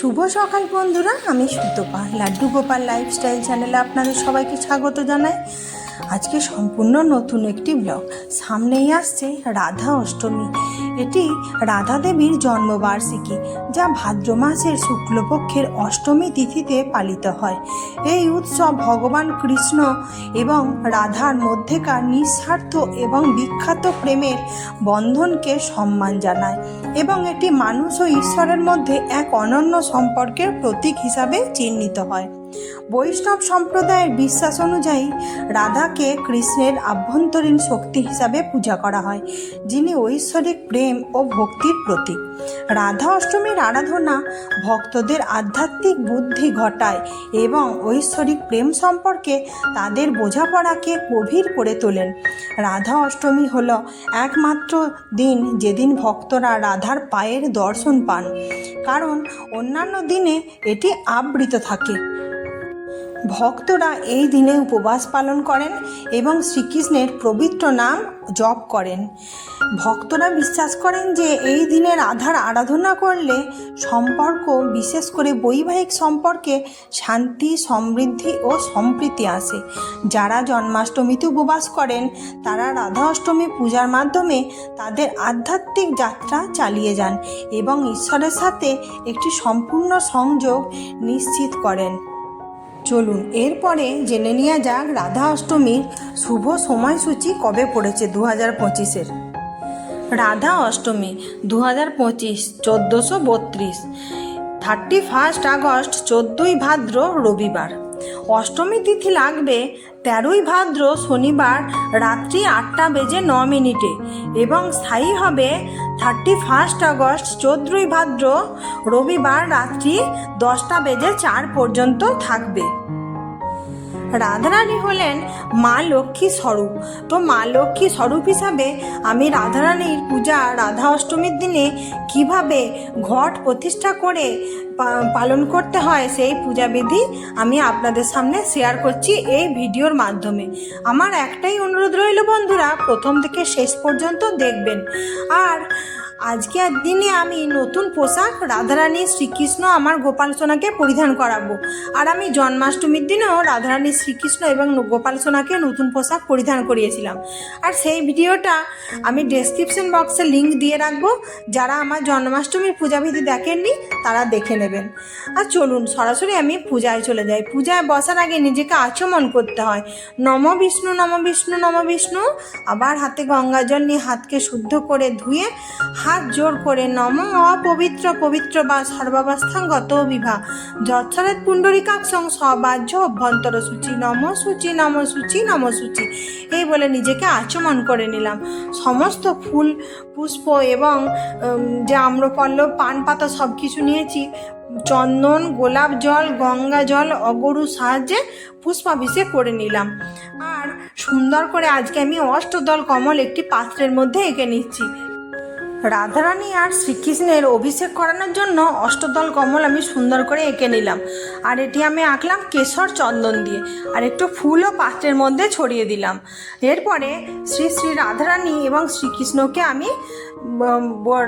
শুভ সকাল বন্ধুরা, আমি সুতপা, লাড্ডু গোপাল লাইফস্টাইল চ্যানেলে আপনাদের সবাইকে স্বাগত জানাই। আজকে সম্পূর্ণ নতুন একটি ব্লগ সামনেই আসছে রাধা অষ্টমী। এটি রাধা দেবীর জন্মবার্ষিকী, যা ভাদ্র মাসের শুক্লপক্ষের অষ্টমী তিথিতে পালিত হয়। এই উৎসব ভগবান কৃষ্ণ এবং রাধার মধ্যেকার নিঃস্বার্থ এবং বিখ্যাত প্রেমের বন্ধনকে সম্মান জানায় এবং এটি মানুষ ও ঈশ্বরের মধ্যে এক অনন্য সম্পর্কের প্রতীক হিসাবে চিহ্নিত হয়। বৈষ্ণব সম্প্রদায়ের বিশ্বাস অনুযায়ী রাধাকে কৃষ্ণের আভ্যন্তরীণ শক্তি হিসাবে পূজা করা হয়, যিনি ঐশ্বরিক প্রেম ও ভক্তির প্রতীক। রাধা অষ্টমীর আরাধনা ভক্তদের আধ্যাত্মিক বুদ্ধি ঘটায় এবং ঐশ্বরিক প্রেম সম্পর্কে তাদের বোঝাপড়াকে গভীর করে তোলেন। রাধা অষ্টমী হল একমাত্র দিন যেদিন ভক্তরা রাধার পায়ের দর্শন পান, কারণ অন্যান্য দিনে এটি আবৃত থাকে। ভক্তরা এই দিনে উপবাস পালন করেন এবং শ্রীকৃষ্ণের পবিত্র নাম জপ করেন। ভক্তরা বিশ্বাস করেন যে এই দিনে রাধার আরাধনা করলে সম্পর্ক, বিশেষ করে বৈবাহিক সম্পর্কে শান্তি, সমৃদ্ধি ও সম্প্রীতি আসে। যারা জন্মাষ্টমীতে উপবাস করেন, তারা রাধা অষ্টমী পূজার মাধ্যমে তাদের আধ্যাত্মিক যাত্রা চালিয়ে যান এবং ঈশ্বরের সাথে একটি সম্পূর্ণ সংযোগ নিশ্চিত করেন। চলুন, এরপরে জেনে নেওয়া যাক রাধা অষ্টমীর শুভ সময়সূচি কবে পড়েছে দু হাজার পঁচিশের। রাধা অষ্টমী দু হাজার পঁচিশ, চোদ্দোশো বত্রিশ, থার্টি ফার্স্ট আগস্ট, চোদ্দোই ভাদ্র, রবিবার। অষ্টমী তিথি লাগবে তেরোই ভাদ্র, শনিবার, রাত্রি আটটা বেজে ন মিনিটে এবং স্থায়ী হবে থার্টি ফার্স্ট আগস্ট, চোদ্দোই ভাদ্র, রবিবার, রাত্রি দশটা বেজে চার পর্যন্ত থাকবে। রাধারানী হলেন মা লক্ষ্মী স্বরূপ। তো মা লক্ষ্মী স্বরূপ হিসাবে আমি রাধারানীর পূজা রাধা অষ্টমীর দিনে কীভাবে ঘট প্রতিষ্ঠা করে পালন করতে হয় সেই পূজাবিধি আমি আপনাদের সামনে শেয়ার করছি এই ভিডিওর মাধ্যমে। আমার একটাই অনুরোধ রইল বন্ধুরা, প্রথম থেকে শেষ পর্যন্ত দেখবেন। আর আজকের দিনে আমি নতুন পোশাক রাধারানী শ্রীকৃষ্ণ আমার গোপাল সোনাকে পরিধান করাবো। আর আমি জন্মাষ্টমীর দিনেও রাধারানী শ্রীকৃষ্ণ এবং গোপাল সোনাকে নতুন পোশাক পরিধান করিয়েছিলাম। আর সেই ভিডিওটা আমি ডেসক্রিপশন বক্সে লিঙ্ক দিয়ে রাখব। যারা আমার জন্মাষ্টমীর পূজাবিধি দেখেননি, তারা দেখে নেবেন। আর চলুন, সরাসরি আমি পূজায় চলে যাই। পূজায় বসার আগে নিজেকে আচমন করতে হয়। নম বিষ্ণু নম বিষ্ণু নম বিষ্ণু। আবার হাতে গঙ্গা জল নিয়ে হাতকে শুদ্ধ করে ধুয়ে হাত জোর করে নম অপবিত্র পবিত্র বা সর্বাবস্থাঙ্গত বিভা। যৎসরেত পুণ্ডরিকাক্ষং সবাহ্য অভ্যন্তর সূচি নম সূচি নম সূচি নম সূচি। এই বলে নিজেকে আচমন করে নিলাম। সমস্ত ফুল, পুষ্প এবং যে আম্রপল্লব পান পাতা সব কিছু নিয়েছি। চন্দন, গোলাপ জল, গঙ্গা জল, অগরু সাহায্যে পুষ্পাভিষেক করে নিলাম। আর সুন্দর করে আজকে আমি অষ্টদল কমল একটি পাত্রের মধ্যে এঁকে নিচ্ছি। রাধারানী আর শ্রীকৃষ্ণের অভিষেক করানোর জন্য অষ্টদল কমল আমি সুন্দর করে এঁকে নিলাম। আর এটি আমি আঁকলাম কেশর চন্দন দিয়ে। আর একটু ফুলও পাত্রের মধ্যে ছড়িয়ে দিলাম। এরপরে শ্রী শ্রী রাধারানী এবং শ্রীকৃষ্ণকে আমি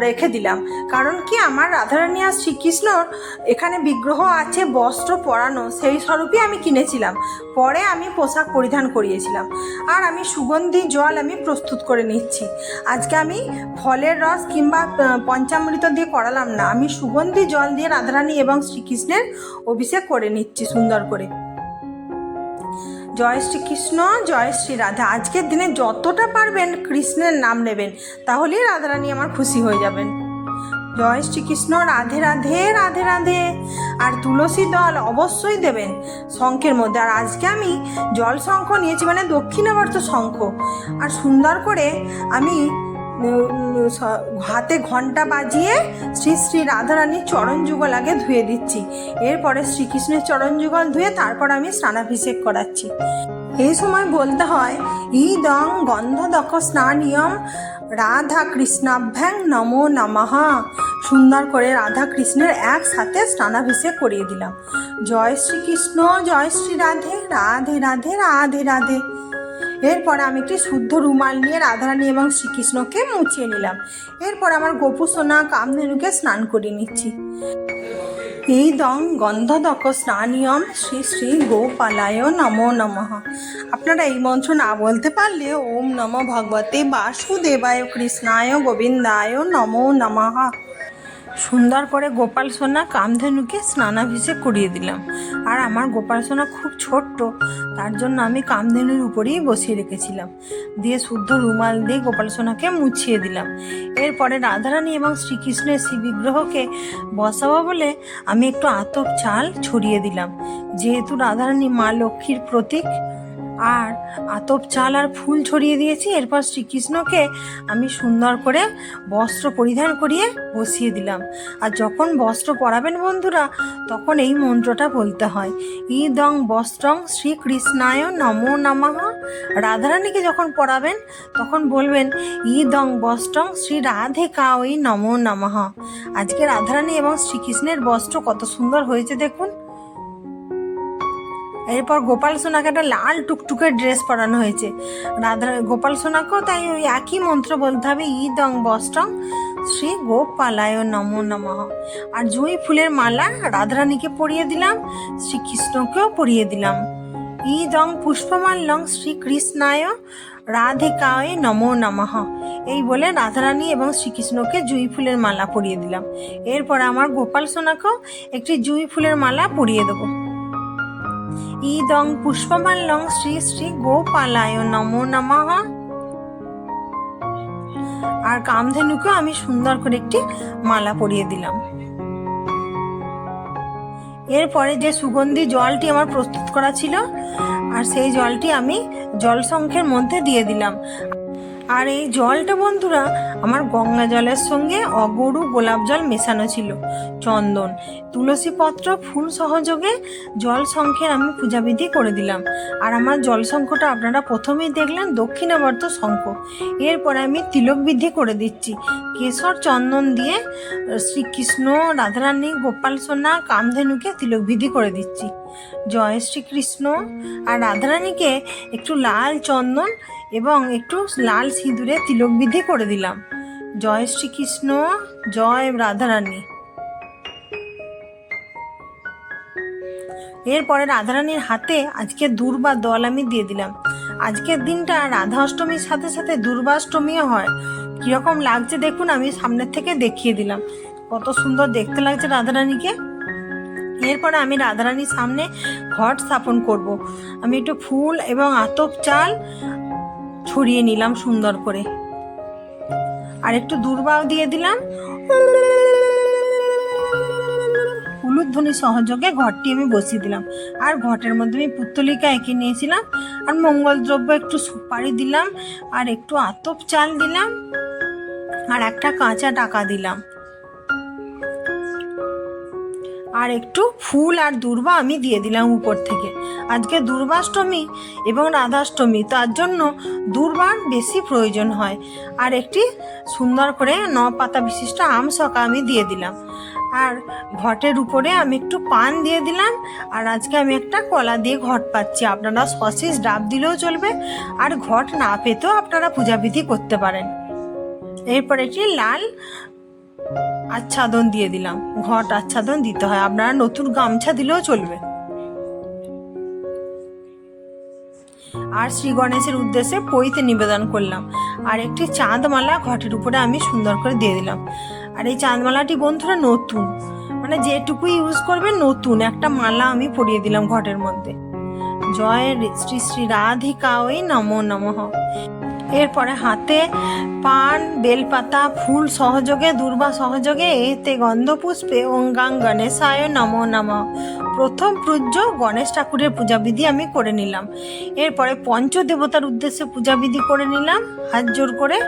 রেখে দিলাম। কারণ কি, আমার রাধারানী আর শ্রীকৃষ্ণর এখানে বিগ্রহ আছে, বস্ত্র পরানো, সেই স্বরূপই আমি কিনেছিলাম। পরে আমি পোশাক পরিধান করিয়েছিলাম। আর আমি সুগন্ধি, জল আমি প্রস্তুত করে নিচ্ছি। আজকে আমি ফলের রস কিংবা পঞ্চামৃত দিয়ে করালাম না। আমি সুগন্ধি, জল দিয়ে রাধারানী এবং শ্রীকৃষ্ণের অভিষেক করে নিচ্ছি সুন্দর করে। জয় শ্রীকৃষ্ণ, জয় শ্রী রাধা আজকের দিনে যতটা পারবেন কৃষ্ণের নাম নেবেন, তাহলেই রাধারানী আমার খুশি হয়ে যাবেন। জয় শ্রীকৃষ্ণ, রাধে রাধে রাধে রাধে। আর তুলসী দল অবশ্যই দেবেন শঙ্খের মধ্যে। আর আজকে আমি জল শঙ্খ নিয়েছি মানে দক্ষিণাবর্ত শঙ্খ। আর সুন্দর করে আমি হাতে ঘণ্টা বাজিয়ে শ্রী শ্রী রাধারানীর চরণ যুগল আগে ধুয়ে দিচ্ছি। এরপরে শ্রীকৃষ্ণের চরণ যুগল ধুয়ে তারপর আমি স্নানাভিষেক করাচ্ছি। এই সময় বলতে হয়, ইদং গন্ধদক স্নানিয়ম রাধা কৃষ্ণাভ্যাং নমো নমঃ। সুন্দর করে রাধা কৃষ্ণের একসাথে স্নানাভিষেক করিয়ে দিলাম। জয় শ্রীকৃষ্ণ, জয় শ্রী রাধে রাধে রাধে রাধে রাধে। এরপর আমি একটি শুদ্ধ রুমাল নিয়ে রাধারানী এবং শ্রীকৃষ্ণকে মুছিয়ে নিলাম। এরপর আমার গোপু সোনা কামধেনুকে স্নান করিয়ে নিচ্ছি। এই দং গন্ধদক স্নানিয়ম শ্রী শ্রী গোপালায় নমো নমঃ। আপনারা এই মন্ত্র না বলতে পারলে ওম নম ভগবতে বাসুদেবায় কৃষ্ণায় গোবিন্দায় নমো নমঃ। সুন্দর করে গোপাল সোনা কামধেনুকে স্নানাভিষেক করিয়ে দিলাম। আর আমার গোপাল সোনা খুব ছোট্ট, তার জন্য আমি কামধেনুর উপরেই বসিয়ে রেখেছিলাম। দিয়ে শুদ্ধ রুমাল দিয়ে গোপাল সোনাকে মুছিয়ে দিলাম। এরপরে রাধারানী এবং শ্রীকৃষ্ণের শ্রী বিগ্রহকে বসাবো বলে আমি একটু আতপ চাল ছড়িয়ে দিলাম। যেহেতু রাধারানী মা লক্ষ্মীর প্রতীক আর আতপ চাল আর ফুল ছড়িয়ে দিয়েছি। এরপর শ্রীকৃষ্ণকে আমি সুন্দর করে বস্ত্র পরিধান করিয়ে বসিয়ে দিলাম। আর যখন বস্ত্র পরাবেন বন্ধুরা, তখন এই মন্ত্রটা বলতে হয়, ইদং বস্ত্রং শ্রীকৃষ্ণায় নমো নমঃ। রাধারানীকে যখন পরাবেন, তখন বলবেন, ইদং বস্ত্রং শ্রী রাধিকা ওই নমো নমঃ। আজকে রাধারানী এবং শ্রীকৃষ্ণের বস্ত্র কত সুন্দর হয়েছে দেখুন। এরপর গোপাল সোনাকে একটা লাল টুকটুকে ড্রেস পরানো হয়েছে। রাধা গোপাল সোনাকেও তাই ওই একই মন্ত্র বলতে হবে, ইদং বস্ত্রং শ্রী গোপালায় নমো নমঃ। আর জুঁই ফুলের মালা রাধারানীকে পরিয়ে দিলাম, শ্রীকৃষ্ণকেও পরিয়ে দিলাম। ইদং পুষ্পমাল্যং শ্রীকৃষ্ণায় রাধিকায় নমো নমঃ। এই বলে রাধারানী এবং শ্রীকৃষ্ণকে জুঁই ফুলের মালা পরিয়ে দিলাম। এরপর আমার গোপাল সোনাকেও একটি জুঁই ফুলের মালা পরিয়ে দেবো। ইদং পুষ্পমাল্যং শ্রী শ্রী গোপালায় নমো নমঃ। আর কামধেনুকে আমি সুন্দর করে একটি মালা পরিয়ে দিলাম। এরপরে যে সুগন্ধি জলটি আমার প্রস্তুত করা ছিল, আর সেই জলটি আমি জলসংখ্যের মধ্যে দিয়ে দিলাম। আর এই জলটা, বন্ধুরা, আমার গঙ্গা জলের সঙ্গে অগরু গোলাপ জল মেশানো ছিল। চন্দন তুলসী পত্র ফুল সহযোগে জল শঙ্খের আমি পূজাবিধি করে দিলাম। আর আমার জল শঙ্খটা আপনারা প্রথমেই দেখলেন, দক্ষিণাবর্ত শঙ্খ এরপরে আমি তিলক বিধি করে দিচ্ছি। কেশর চন্দন দিয়ে শ্রীকৃষ্ণ, রাধারানী, গোপাল সোনা, কামধেনুকে তিলক বিধি করে দিচ্ছি। জয় শ্রীকৃষ্ণ। আর রাধারানীকে একটু লাল চন্দন এবং একটু লাল সিঁদুরে তিলক বিধি করে দিলাম। জয় শ্রীকৃষ্ণ, জয় রাধারানী। এরপরে রাধারানীর হাতে আজকে দুর্বা দল আমি দিয়ে দিলাম। আজকের দিনটা রাধা অষ্টমীর সাথে সাথে দুর্বাষ্টমীও হয়। কীরকম লাগছে দেখুন, আমি সামনের থেকে দেখিয়ে দিলাম। কত সুন্দর দেখতে লাগছে রাধারানীকে। এরপরে আমি রাধারানীর সামনে ঘট স্থাপন করব। আমি একটু ফুল এবং আতপ চাল ছড়িয়ে নিলাম সুন্দর করে। আর একটু দুর্বাও দিয়ে দিলাম। হলুদ ধ্বনি সহযোগে ঘরটি আমি বসিয়ে দিলাম। আর ঘটের মধ্যে আমি পুত্তলিকা এঁকে নিয়েছিলাম। আর মঙ্গল দ্রব্য একটু সুপারি দিলাম। আর একটু আতপ চাল দিলাম। আর একটা কাঁচা টাকা দিলাম। আর একটু ফুল আর দুর্বা আমি দিয়ে দিলাম উপর থেকে। আজকে দুর্বাষ্টমী এবং রাধাষ্টমী, তার জন্য দুর্বার বেশি প্রয়োজন হয়। আর একটি সুন্দর করে ন পাতা বিশিষ্ট আম শকা আমি দিয়ে দিলাম। আর ঘটের উপরে আমি একটু পান দিয়ে দিলাম। আর আজকে আমি একটা কলা দিয়ে ঘট পাচ্ছি। আপনারা সসিস ডাব দিলেও চলবে। আর ঘট না পেতেও আপনারা পূজাবিধি করতে পারেন। এরপর একটি লাল আচ্ছাদন দিয়ে দিলাম। ঘট আচ্ছাদন দিতে হয়। আপনারা নতুন গামছা দিলেও চলবে। আর শ্রী গণেশের উদ্দেশ্যে পইতে নিবেদন করলাম। আর একটি চাঁদমালা ঘটের উপরে আমি সুন্দর করে দিয়ে দিলাম। আর এই চাঁদমালাটি বন্ধুরা নতুন। মানে যেটুকু ইউজ করবে নতুন। একটা মালা আমি পরিয়ে দিলাম ঘটের মধ্যে। জয় শ্রী শ্রী রাধিকা ওই নমো নমঃ। এরপরে হাতে পান, বেলপাতা, ফুল সহযোগে, দুর্বা সহযোগে, এতে গন্ধপুষ্পে অঙ্গাং গণেশায় নম নম। প্রথম পূজ্য গণেশ ঠাকুরের পূজাবিধি আমি করে নিলাম। এরপরে পঞ্চদেবতার উদ্দেশ্যে পূজাবিধি করে নিলাম। হাত জোর করে।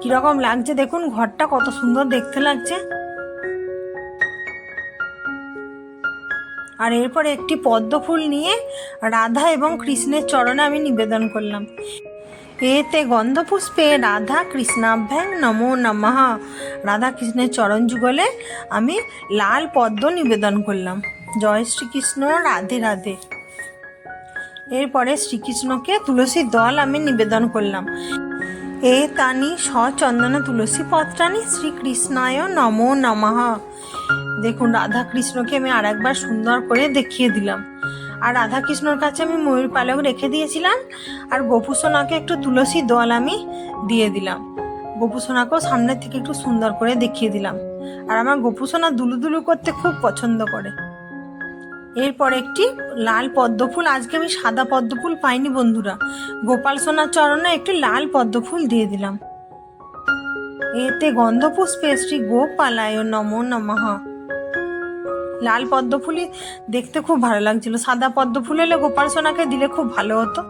কীরকম লাগছে দেখুন, ঘরটা কত সুন্দর দেখতে লাগছে। আর এরপরে একটি পদ্ম ফুল নিয়ে রাধা এবং কৃষ্ণের চরণে আমি নিবেদন করলাম। এতে গন্ধপুষ্পে রাধা কৃষ্ণাভ্যাং নমো নমঃ। রাধা কৃষ্ণের চরণ যুগলে আমি লাল পদ্ম নিবেদন করলাম। জয় শ্রীকৃষ্ণ, রাধে রাধে। এরপরে শ্রীকৃষ্ণকে তুলসীর দল আমি নিবেদন করলাম। এ তানি সচন্দন তুলসী পত্রানি শ্রীকৃষ্ণায় নমো নমঃ। দেখুন রাধা কৃষ্ণকে আমি আর একবার সুন্দর করে দেখিয়ে দিলাম। আর রাধা কৃষ্ণর কাছে আমি ময়ূর পালক রেখে দিয়েছিলাম, আর গোপুসোনাকে একটু তুলসী দল আমি দিয়ে দিলাম। গোপুসোনাকেও সামনের থেকে একটু সুন্দর করে দেখিয়ে দিলাম। আর আমার গোপুসোনা দুলু দুলু করতে খুব পছন্দ করে। এরপর একটি লাল পদ্ম ফুল আজকে আমি সাদা পদ্ম ফুল পাইনি বন্ধুরা। গোপাল সোনার চরণে একটি লাল পদ্ম ফুল দিয়ে দিলাম। এতে গন্ধপুষ্পে শ্রী গোপালায় নমো নমঃ। লাল পদ্ম ফুলই দেখতে খুব ভালো লাগছিল। সাদা পদ্ম ফুল এলে গোপাল সোনাকে দিলে খুব ভালো হতো।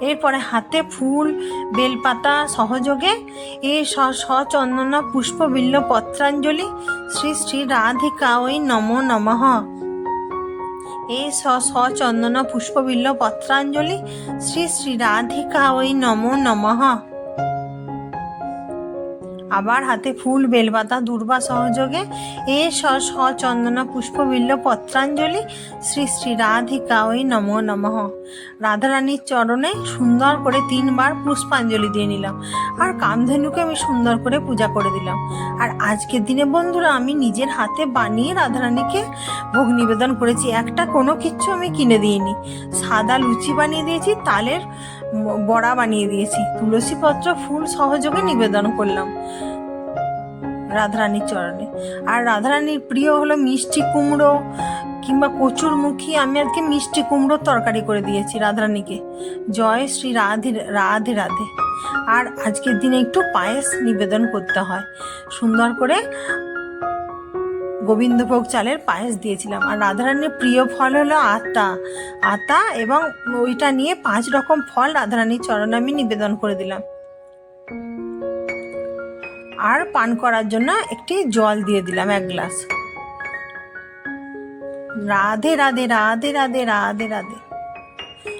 এরপরে হাতে ফুল, বেলপাতা, সহযোগে এ স- সচন্দনা পুষ্পবিল্ল পত্রাঞ্জলি, শ্রী শ্রী রাধিকা ওই নমো নমঃ। এ স সচন্দন পুষ্পবিল্ল পত্রাঞ্জলি, শ্রী শ্রী রাধিকা ওই নমো নমঃ। আবার হাতে ফুল, বেলপাতা, দুর্বা সহযোগে এ স সচন্দন পুষ্পবিল্ল পত্রাঞ্জলি শ্রী শ্রী রাধিকা ওই নমো নমঃ। রাধারানীর চরণে সুন্দর করে তিনবার পুষ্পাঞ্জলি দিয়ে নিলাম। আর কামধেনুকে আমি সুন্দর করে পূজা করে দিলাম। আর আজকের দিনে বন্ধুরা, আমি নিজের হাতে বানিয়ে রাধারানীকে ভোগ নিবেদন করেছি। একটা কোনো কিচ্ছু আমি কিনে দিইনি। সাদা লুচি বানিয়ে দিয়েছি, তালের বড়া বানিয়ে দিয়েছি। তুলসী পত্র ফুল সহযোগে নিবেদন করলাম রাধারানীর চরণে। আর রাধারানীর প্রিয় হলো মিষ্টি কুমড়ো কিংবা কচুর মুখী। আমি আজকে মিষ্টি কুমড়োর তরকারি করে দিয়েছি রাধারানীকে। জয় শ্রী রাধে রাধে রাধে। আর আজকের দিনে একটু পায়েস নিবেদন করতে হয়। সুন্দর করে গোবিন্দভোগ চালের পায়েস দিয়েছিলাম। আর রাধারানীর প্রিয় ফল হলো আতা। আতা এবং ওইটা নিয়ে পাঁচ রকম ফল রাধারানীর চরণে আমি নিবেদন করে দিলাম। আর পান করার জন্য একটি জল দিয়ে দিলাম এক গ্লাস। রাধে রাধে রাধে রাধে রাধে রাধে।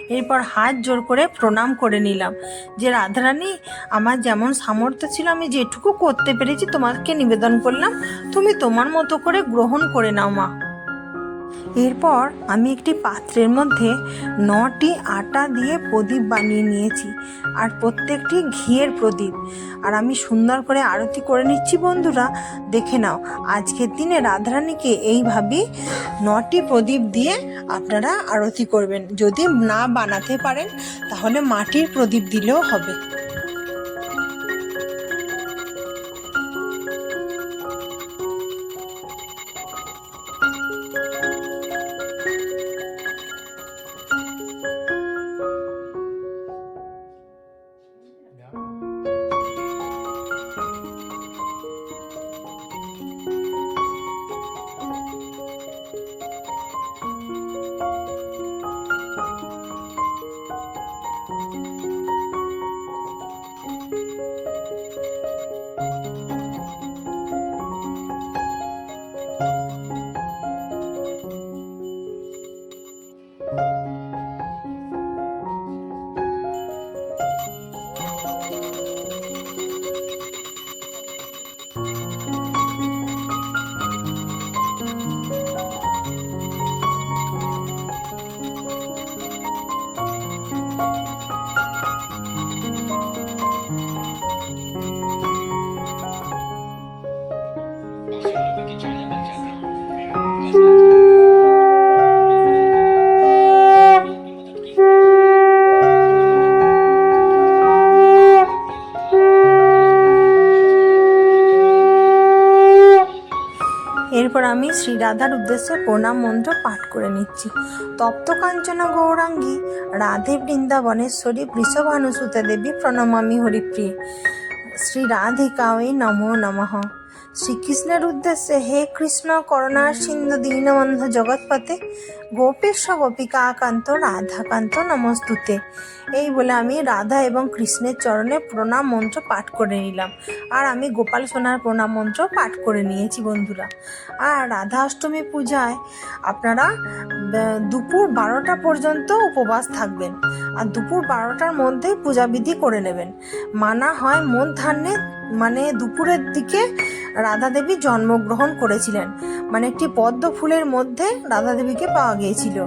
এরপর হাত জোর করে প্রণাম করে নিলাম। যে রাধারানী, আমার যেমন সামর্থ্য ছিল, আমি যেটুকু করতে পেরেছি তোমাকে নিবেদন করলাম। তুমি তোমার মতো করে গ্রহণ করে নাও মা। এরপর আমি একটি পাত্রের মধ্যে নটি আটা দিয়ে প্রদীপ বানিয়ে নিয়েছি, আর প্রত্যেকটি ঘিয়ের প্রদীপ। আর আমি সুন্দর করে আরতি করে নিচ্ছি, বন্ধুরা। দেখে নাও, আজকের দিনে রাধারানীকে এইভাবেই নটি প্রদীপ দিয়ে আপনারা আরতি করবেন। যদি না বানাতে পারেন, তাহলে মাটির প্রদীপ দিলেও হবে। এরপর আমি শ্রী রাধার উদ্দেশ্যে প্রণাম মন্ত্র পাঠ করে নিচ্ছি। তপ্ত কাঞ্চনা গৌরাঙ্গী, রাধে বৃন্দাবনেশ্বরী, বৃষভানুসুতা দেবী, প্রণমামি হরিপ্রিয়। শ্রী রাধিকাওয়ে নমো নমঃ। শ্রীকৃষ্ণের উদ্দেশ্যে হে কৃষ্ণ করুণা সিন্ধু, দীনবন্ধ জগৎপতে গোপেশ গোপিকা আকান্ত রাধাকান্ত নমস্তুতে। এই বলে আমি রাধা এবং কৃষ্ণের চরণে প্রণাম মন্ত্র পাঠ করে নিলাম। আর আমি গোপাল সোনার প্রণাম মন্ত্র পাঠ করে নিয়েছি বন্ধুরা। আর রাধা অষ্টমী পূজায় আপনারা দুপুর বারোটা পর্যন্ত উপবাস থাকবেন। আর দুপুর বারোটার মধ্যেই পূজাবিধি করে নেবেন। মানা হয় মন ধান্যে মানে দুপুরের দিকে রাধা দেবী জন্মগ্রহণ করেছিলেন। মানে একটি পদ্ম ফুলের মধ্যে রাধা দেবীকে পাওয়া গিয়েছিল।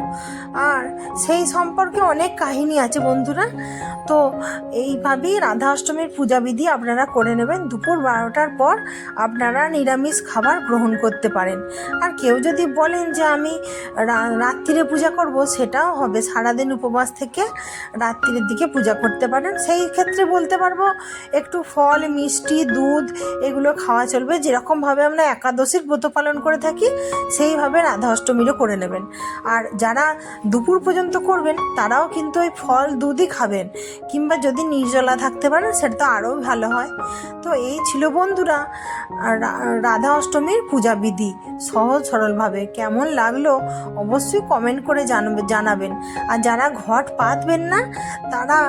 আর সেই সম্পর্কে অনেক কাহিনী আছে বন্ধুরা। তো এইভাবেই রাধা অষ্টমীর পূজাবিধি আপনারা করে নেবেন। দুপুর বারোটার পর আপনারা নিরামিষ খাবার গ্রহণ করতে পারেন। আর কেউ যদি বলেন যে আমি রাত্রিরে পূজা করব, সেটাও হবে। সারাদিন উপবাস থেকে রাত্রির দিকে পূজা করতে পারেন। সেই ক্ষেত্রে বলতে পারব, একটু ফল, মিষ্টি, দুধ, এগুলো খাওয়া চলবে। যেরকমভাবে আমরা একাদশীর ব্রত পালন করে থাকি, সেইভাবে রাধা অষ্টমীরও করে নেবেন। আর যারা দুপুর পর্যন্ত করবেন, তারাও কিন্তু ওই ফল দুধই খাবেন। কিংবা যদি নির্জলা থাকতে পারেন, সেটা তো আরও ভালো হয়। তো এই ছিল বন্ধুরা রাধা অষ্টমীর পূজাবিধি সহজ সরলভাবে কেমন লাগল, অবশ্যই কমেন্ট করে জানবে, জানাবেন। আর যারা ঘট পাতবেন না, তারা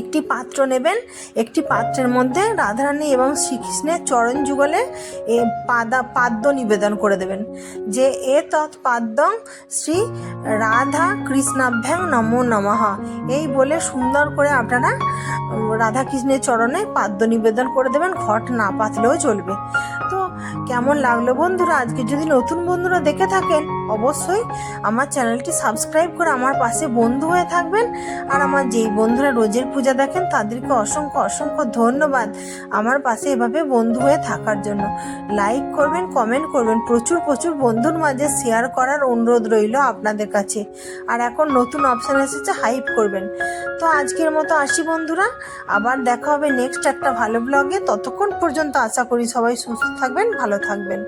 একটি পাত্র নেবেন। একটি পাত্রের মধ্যে রাধারানী এবং শ্রীকৃষ্ণের চরণ যুগলে এ পাদা, পাদ্য নিবেদন করে দেবেন। যে এ তৎপাদ্যং শ্রী রাধা কৃষ্ণাভ্যাং নমো নমঃ। এই বলে সুন্দর করে আপনারা রাধা কৃষ্ণের চরণে পাদ্য নিবেদন করে দেবেন। ঘট না পাতলেও চলবে। তো কেমন লাগল বন্ধুরা? আজকে যদি নতুন বন্ধুরা দেখে থাকেন, অবশ্যই আমার চ্যানেলটি সাবস্ক্রাইব করে আমার পাশে বন্ধু হয়ে থাকবেন। আর আমার যেই বন্ধুরা রোজের পূজা দেখেন, তাদেরকে অসংখ্য অসংখ্য ধন্যবাদ আমার পাশে এভাবে বন্ধু হয়ে থাকার জন্য। লাইক করবেন কমেন্ট করবেন, প্রচুর প্রচুর বন্ধুর মাঝে শেয়ার করার অনুরোধ রইল আপনাদের কাছে। আর এখন নতুন অপশান এসেছে হাইপ করবেন। তো আজকের মতো আসি বন্ধুরা, আবার দেখা হবে নেক্সট একটা ভালো ব্লগে ততক্ষণ পর্যন্ত আশা করি সবাই সুস্থ থাকবেন, ভালো থাকবেন।